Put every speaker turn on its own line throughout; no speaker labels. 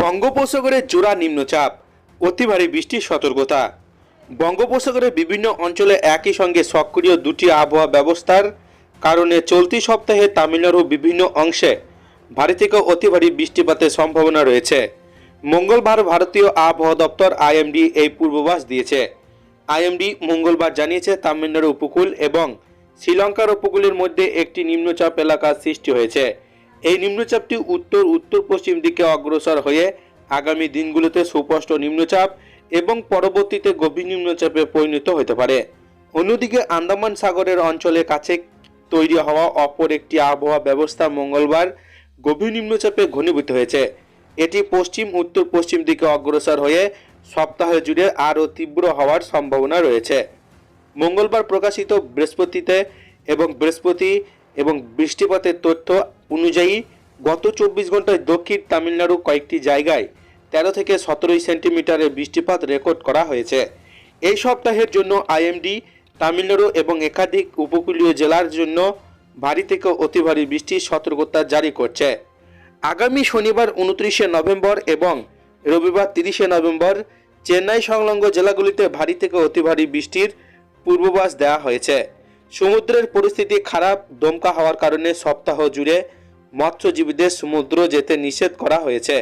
বঙ্গোপসাগরে জোড়া নিম্নচাপ অতি ভারী বৃষ্টির সতর্কতা বঙ্গোপসাগরের বিভিন্ন অঞ্চলে একই সঙ্গে সক্রিয় দুটি আবহাওয়া ব্যবস্থার কারণে চলতি সপ্তাহে তামিলনাড়ুর বিভিন্ন অংশে ভারী থেকে অতি ভারী বৃষ্টিপাতের সম্ভাবনা রয়েছে মঙ্গলবার ভারতীয় আবহাওয়া দপ্তর আইএমডি এই পূর্বাভাস দিয়েছে আইএমডি মঙ্গলবার জানিয়েছে তামিলনাড়ু উপকূল এবং শ্রীলঙ্কার উপকূলের মধ্যে একটি নিম্নচাপ এলাকা সৃষ্টি হয়েছে এই নিম্নচাপটি উত্তর উত্তর পশ্চিম দিকে অগ্রসর হয়ে আগামী দিনগুলোতে সুস্পষ্ট নিম্নচাপ এবং পরবর্তীতে গভীর নিম্নচাপে পরিণত হতে পারে অন্যদিকে আন্দামান সাগরের অঞ্চলের কাছে তৈরি হওয়া অপর একটি আবহাওয়া ব্যবস্থা মঙ্গলবার গভীর নিম্নচাপে ঘনীভূত হয়েছে এটি পশ্চিম উত্তর পশ্চিম দিকে অগ্রসর হয়ে সপ্তাহ জুড়ে আরও তীব্র হওয়ার সম্ভাবনা রয়েছে মঙ্গলবার প্রকাশিত বৃহস্পতিতে এবং বৃহস্পতি এবং বৃষ্টিপাতের তথ্য অনুযায়ী গত চব্বিশ ঘন্টায় দক্ষিণ তামিলনাড়ু কয়েকটি জায়গায় তেরো থেকে সতেরোই সেন্টিমিটারের বৃষ্টিপাত রেকর্ড করা হয়েছে এই সপ্তাহের জন্য আইএমডি তামিলনাড়ু এবং একাধিক উপকূলীয় জেলার জন্য ভারী থেকে অতি ভারী বৃষ্টির সতর্কতা জারি করছে আগামী শনিবার উনত্রিশে নভেম্বর এবং রবিবার তিরিশে নভেম্বর চেন্নাই সংলগ্ন জেলাগুলিতে ভারী থেকে অতি ভারী বৃষ্টির পূর্বাভাস দেওয়া হয়েছে সমুদ্রের পরিস্থিতি খারাপ দমকা হওয়ার কারণে সপ্তাহ জুড়ে মৎস্যজীবীদের সমুদ্র যেতে নিষেধ করা হয়েছে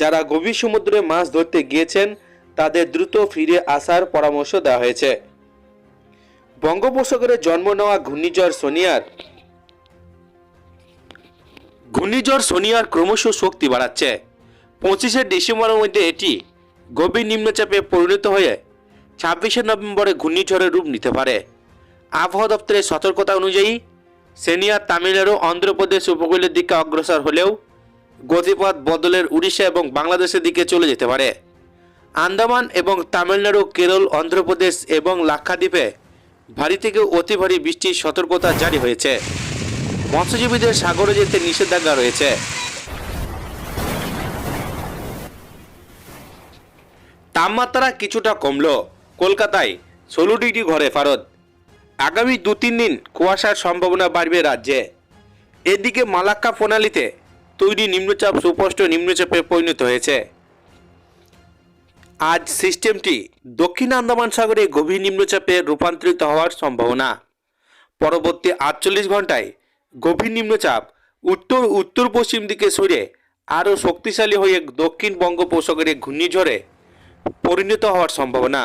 যারা গভীর সমুদ্রে মাছ ধরতে গিয়েছেন তাদের দ্রুত ফিরে আসার পরামর্শ দেওয়া হয়েছে বঙ্গোপসাগরে জন্ম নেওয়া ঘূর্ণিঝড় সোনিয়ার ঘূর্ণিঝড় সোনিয়ার ক্রমশ শক্তি বাড়াচ্ছে পঁচিশে ডিসেম্বরের মধ্যে এটি গভীর নিম্নচাপে পরিণত হয়ে ছাব্বিশে নভেম্বরে ঘূর্ণিঝড়ের রূপ নিতে পারে আবহাওয়া দপ্তরের সতর্কতা অনুযায়ী সেনিয়ার তামিলেরও অন্ধ্রপ্রদেশ উপকূলের দিকে অগ্রসর হলেও গতিপথ বদলের উড়িষ্যা এবং বাংলাদেশের দিকে চলে যেতে পারে আন্দামান এবং তামিলনাড়ু কেরল অন্ধ্রপ্রদেশ এবং লাক্ষাদ্বীপে ভারী থেকে অতি ভারী বৃষ্টির সতর্কতা জারি হয়েছে মৎস্যজীবীদের সাগরে যেতে নিষেধাজ্ঞা রয়েছে তাপমাত্রা কিছুটা কমল কলকাতায় ষোলো ডিগ্রি ঘরে ফারত আগামী দু তিন দিন কুয়াশার সম্ভাবনা বাড়বে রাজ্যে এদিকে মালাক্কা প্রণালীতে তৈরি নিম্নচাপ সুস্পষ্ট নিম্নচাপে পরিণত হয়েছে আজ সিস্টেমটি দক্ষিণ আন্দামান সাগরে গভীর নিম্নচাপে রূপান্তরিত হওয়ার সম্ভাবনা পরবর্তী আটচল্লিশ ঘন্টায় গভীর নিম্নচাপ উত্তর উত্তর পশ্চিম দিকে সরে আরও শক্তিশালী হয়ে দক্ষিণ বঙ্গোপসাগরে ঘূর্ণিঝড়ে পরিণত হওয়ার সম্ভাবনা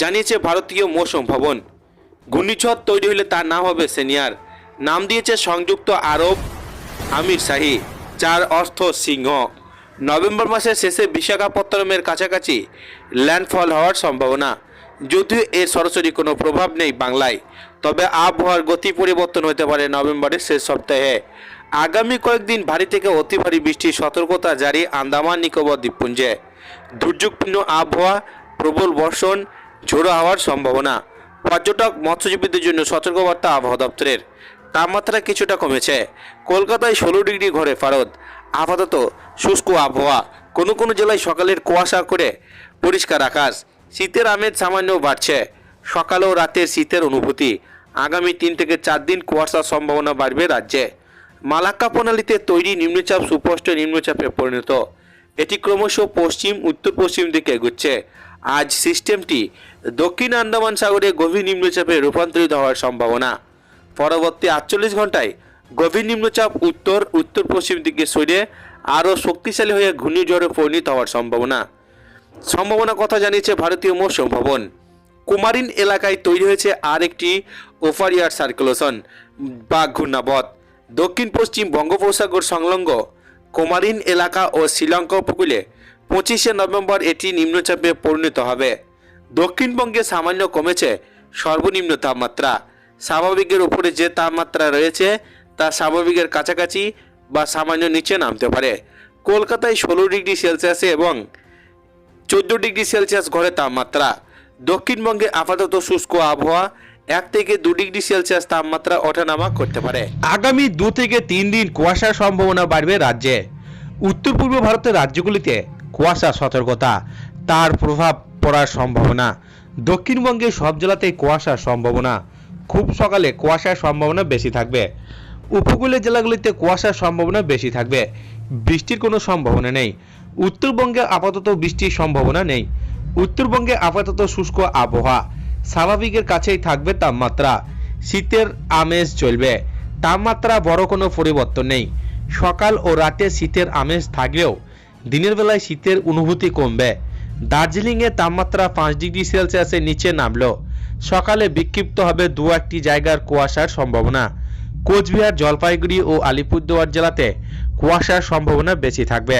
জানিয়েছে ভারতীয় মৌসুম ভবন ঘূর্ণিঝড় তৈরি হলে তার নাম হবে সিনিয়র নাম দিয়েছে সংযুক্ত আরব আমির শাহি যার অর্থ সিংহ নভেম্বর মাসের শেষে বিশাখাপত্তনমের কাছাকাছি ল্যান্ডফল হওয়ার সম্ভাবনা যদিও এর সরাসরি কোনো প্রভাব নেই বাংলায় তবে আবহাওয়ার গতি পরিবর্তন হতে পারে নভেম্বরের শেষ সপ্তাহে আগামী কয়েকদিন ভারী থেকে অতি ভারী বৃষ্টির সতর্কতা জারি আন্দামান নিকোবর দ্বীপপুঞ্জে দুর্যোগপূর্ণ আবহাওয়া প্রবল বর্ষণ ঝোড়ো হওয়ার সম্ভাবনা পর্যটক মৎস্যজীবীদের জন্য সতর্কবার্তা আবহাওয়া দপ্তরের তাপমাত্রা কিছুটা কমেছে কলকাতায় ষোলো ডিগ্রি ঘরে ফারদ আপাতত শুষ্ক আবহাওয়া কোনো কোনো জেলায় সকালের কুয়াশা করে পরিষ্কার আকাশ শীতের আমেজ সামান্য বাড়ছে সকাল ও রাতের শীতের অনুভূতি আগামী তিন থেকে চার দিন কুয়াশার সম্ভাবনা বাড়বে রাজ্যে মালাক্কা প্রণালীতে তৈরি নিম্নচাপ সুস্পষ্ট নিম্নচাপে পরিণত এটি ক্রমশ পশ্চিম উত্তর পশ্চিম দিকে এগুচ্ছে আজ সিস্টেমটি দক্ষিণ আন্দামান সাগরে গভীর নিম্নচাপে রূপান্তরিত হওয়ার সম্ভাবনা পরবর্তী আটচল্লিশ ঘন্টায় গভীর নিম্নচাপ উত্তর উত্তর পশ্চিম দিকে সরে আরও শক্তিশালী হয়ে ঘূর্ণিঝড়ে পরিণত হওয়ার সম্ভাবনা সম্ভাবনা কথা জানিয়েছে ভারতীয় মৌসুম ভবন কুমারিন এলাকায় তৈরি হয়েছে আর একটি ওফারিয়ার সার্কুলেশন বা ঘূর্ণাবধ দক্ষিণ পশ্চিম বঙ্গোপসাগর সংলগ্ন কুমারিন এলাকা ও শ্রীলঙ্কা উপকূলে পঁচিশে নভেম্বর এটি নিম্নচাপে পরিণত হবে দক্ষিণবঙ্গে সামান্য কমেছে সর্বনিম্ন তাপমাত্রা স্বাভাবিকের ওপরে যে তাপমাত্রা রয়েছে তা স্বাভাবিকের কাছাকাছি বা সামান্য নিচে নামতে পারে কলকাতায় ষোলো ডিগ্রি সেলসিয়াসে এবং চোদ্দ ডিগ্রি সেলসিয়াস ঘরে তাপমাত্রা দক্ষিণবঙ্গে আপাতত শুষ্ক আবহাওয়া এক থেকে দু ডিগ্রি সেলসিয়াস তাপমাত্রা ওঠানামা করতে পারে আগামী দু থেকে তিন দিন কুয়াশার সম্ভাবনা বাড়বে রাজ্যে উত্তর পূর্ব ভারতের রাজ্যগুলিতে কুয়াশা সতর্কতা তার প্রভাব পড়ার সম্ভাবনা দক্ষিণবঙ্গে সব জেলাতেই কুয়াশার সম্ভাবনা খুব সকালে কুয়াশার সম্ভাবনা বেশি থাকবে উপকূলীয় জেলাগুলিতে কুয়াশার সম্ভাবনা বেশি থাকবে বৃষ্টির কোনো সম্ভাবনা নেই উত্তরবঙ্গে আপাতত বৃষ্টির সম্ভাবনা নেই উত্তরবঙ্গে আপাতত শুষ্ক আবহাওয়া স্বাভাবিকের কাছেই থাকবে তাপমাত্রা শীতের আমেজ চলবে তাপমাত্রা বড় কোনো পরিবর্তন নেই সকাল ও রাতে শীতের আমেজ থাকলেও দিনের বেলায় শীতের অনুভূতি কমবে দার্জিলিংয়ে তাপমাত্রা পাঁচ ডিগ্রি সেলসিয়াসের নিচে নামল সকালে বিক্ষিপ্ত হবে দু একটি জায়গার কুয়াশার সম্ভাবনা কোচবিহার জলপাইগুড়ি ও আলিপুরদুয়ার জেলাতে কুয়াশার সম্ভাবনা বেশি থাকবে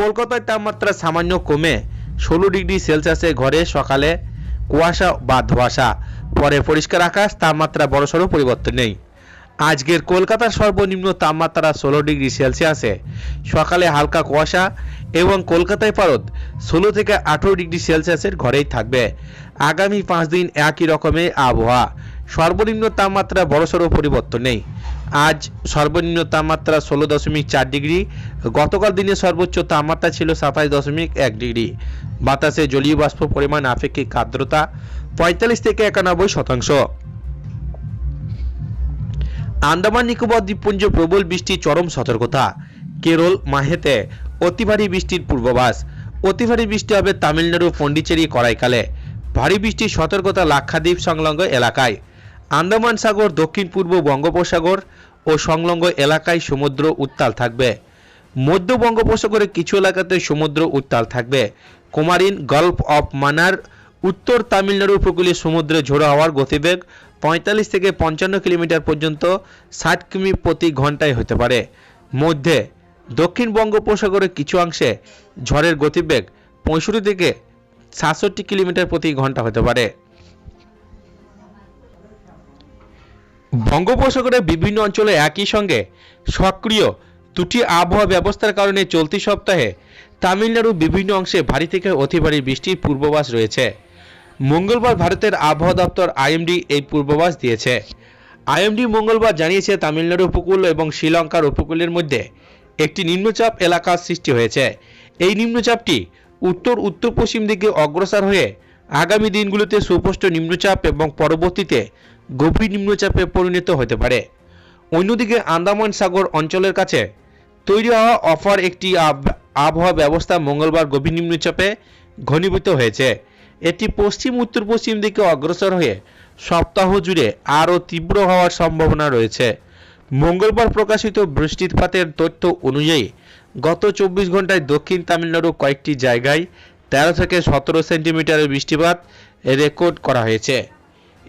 কলকাতায় তাপমাত্রা সামান্য কমে ষোলো ডিগ্রি সেলসিয়াসের ঘরে সকালে কুয়াশা বা ধোয়াশা পরে পরিষ্কার আকাশ তাপমাত্রা বড়সড় পরিবর্তন নেই আজকের কলকাতার সর্বনিম্ন তাপমাত্রা ষোলো ডিগ্রি সেলসিয়াসে সকালে হালকা কুয়াশা এবং কলকাতায় পারদ ষোলো থেকে আঠেরো ডিগ্রি সেলসিয়াসের ঘরেই থাকবে আগামী পাঁচ দিন একই রকমের আবহাওয়া সর্বনিম্ন তাপমাত্রা বড়সড় পরিবর্তন নেই আজ সর্বনিম্ন তাপমাত্রা ষোলো দশমিক চার ডিগ্রি গতকাল দিনে সর্বোচ্চ তাপমাত্রা ছিল সাতাশ দশমিক এক ডিগ্রি বাতাসে জলীয় বাষ্প পরিমাণ আপেক্ষিক আর্দ্রতা পঁয়তাল্লিশ থেকে একানব্বই শতাংশ আন্দামান নিকোবর দ্বীপপুঞ্জ প্রবল বৃষ্টি চরম সতর্কতা কেরল মাহেতে অতি ভারী বৃষ্টির পূর্বাভাস অতি ভারী বৃষ্টি হবে তামিলনাড়ু পন্ডিচেরি করাইকালে ভারী বৃষ্টির সতর্কতা লাক্ষাদ্বীপ সংলগ্ন এলাকায় আন্দামান সাগর দক্ষিণ পূর্ব বঙ্গোপসাগর ও সংলগ্ন এলাকায় সমুদ্র উত্তাল থাকবে মধ্য বঙ্গোপসাগরের কিছু এলাকাতে সমুদ্র উত্তাল থাকবে কুমারিন গল্ফ অফ মানার উত্তর তামিলনাড়ু উপকূলে সমুদ্রে ঝোড়ো হওয়ার গতিবেগ পঁয়তাল্লিশ থেকে পঞ্চান্ন কিলোমিটার পর্যন্ত ষাট কিমি প্রতি ঘন্টায় হতে পারে মধ্যে দক্ষিণ বঙ্গোপসাগরের কিছু অংশে ঝড়ের গতিবেগ পঁয়ষট্টি থেকে সাতষট্টি কিলোমিটার প্রতি ঘন্টা হতে পারে বঙ্গোপসাগরের বিভিন্ন অঞ্চলে একই সঙ্গে সক্রিয় দুটি আবহাওয়া ব্যবস্থার কারণে চলতি সপ্তাহে তামিলনাড়ুর বিভিন্ন অংশে ভারী থেকে অতি ভারী বৃষ্টির পূর্বাভাস রয়েছে মঙ্গলবার ভারতের আবহাওয়া দপ্তর আইএমডি এই পূর্বাভাস দিয়েছে আইএমডি মঙ্গলবার জানিয়েছে তামিলনাড়ু উপকূল এবং শ্রীলঙ্কার উপকূলের মধ্যে একটি নিম্নচাপ এলাকার সৃষ্টি হয়েছে এই নিম্নচাপটি উত্তর উত্তর পশ্চিম দিকে অগ্রসর হয়ে আগামী দিনগুলোতে সুস্পষ্ট নিম্নচাপ এবং পরবর্তীতে গভীর নিম্নচাপে পরিণত হতে পারে অন্যদিকে আন্দামান সাগর অঞ্চলের কাছে তৈরি হওয়া অফার একটি আবহাওয়া ব্যবস্থা মঙ্গলবার গভীর নিম্নচাপে ঘনীভূত হয়েছে এটি পশ্চিম উত্তর পশ্চিম দিকে অগ্রসর হয়ে সপ্তাহ জুড়ে আরও তীব্র হওয়ার সম্ভাবনা রয়েছে মঙ্গলবার প্রকাশিত বৃষ্টিপাতের তথ্য অনুযায়ী গত চব্বিশ ঘন্টায় দক্ষিণ তামিলনাড়ু কয়েকটি জায়গায় তেরো থেকে সতেরো সেন্টিমিটারের বৃষ্টিপাত রেকর্ড করা হয়েছে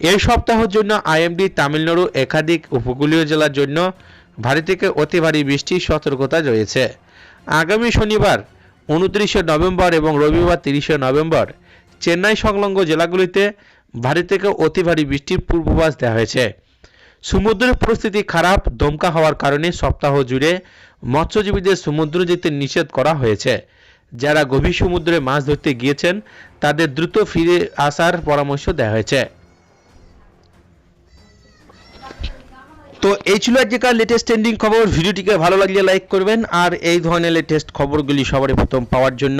এই সপ্তাহের জন্য আইএমডি তামিলনাড়ু একাধিক উপকূলীয় জেলার জন্য ভারী থেকে অতি ভারী বৃষ্টির সতর্কতা রয়েছে আগামী শনিবার উনত্রিশে নভেম্বর এবং রবিবার তিরিশে নভেম্বর চেন্নাই সংলগ্ন জেলাগুলিতে ভারী থেকে অতি ভারী বৃষ্টির পূর্বাভাস দেওয়া হয়েছে সমুদ্রের পরিস্থিতি খারাপ দমকা হওয়ার কারণে সপ্তাহ জুড়ে মৎস্যজীবীদের সমুদ্র যেতে নিষেধ করা হয়েছে যারা গভীর সমুদ্রে মাছ ধরতে গিয়েছেন তাদের দ্রুত ফিরে আসার পরামর্শ দেওয়া হয়েছে
তো এই ছিল আজকের লেটেস্ট ট্রেন্ডিং খবর ভিডিওটিকে ভালো লাগলে লাইক করবেন আর এই ধরনের লেটেস্ট খবরগুলি সবারই প্রথম পাওয়ার জন্য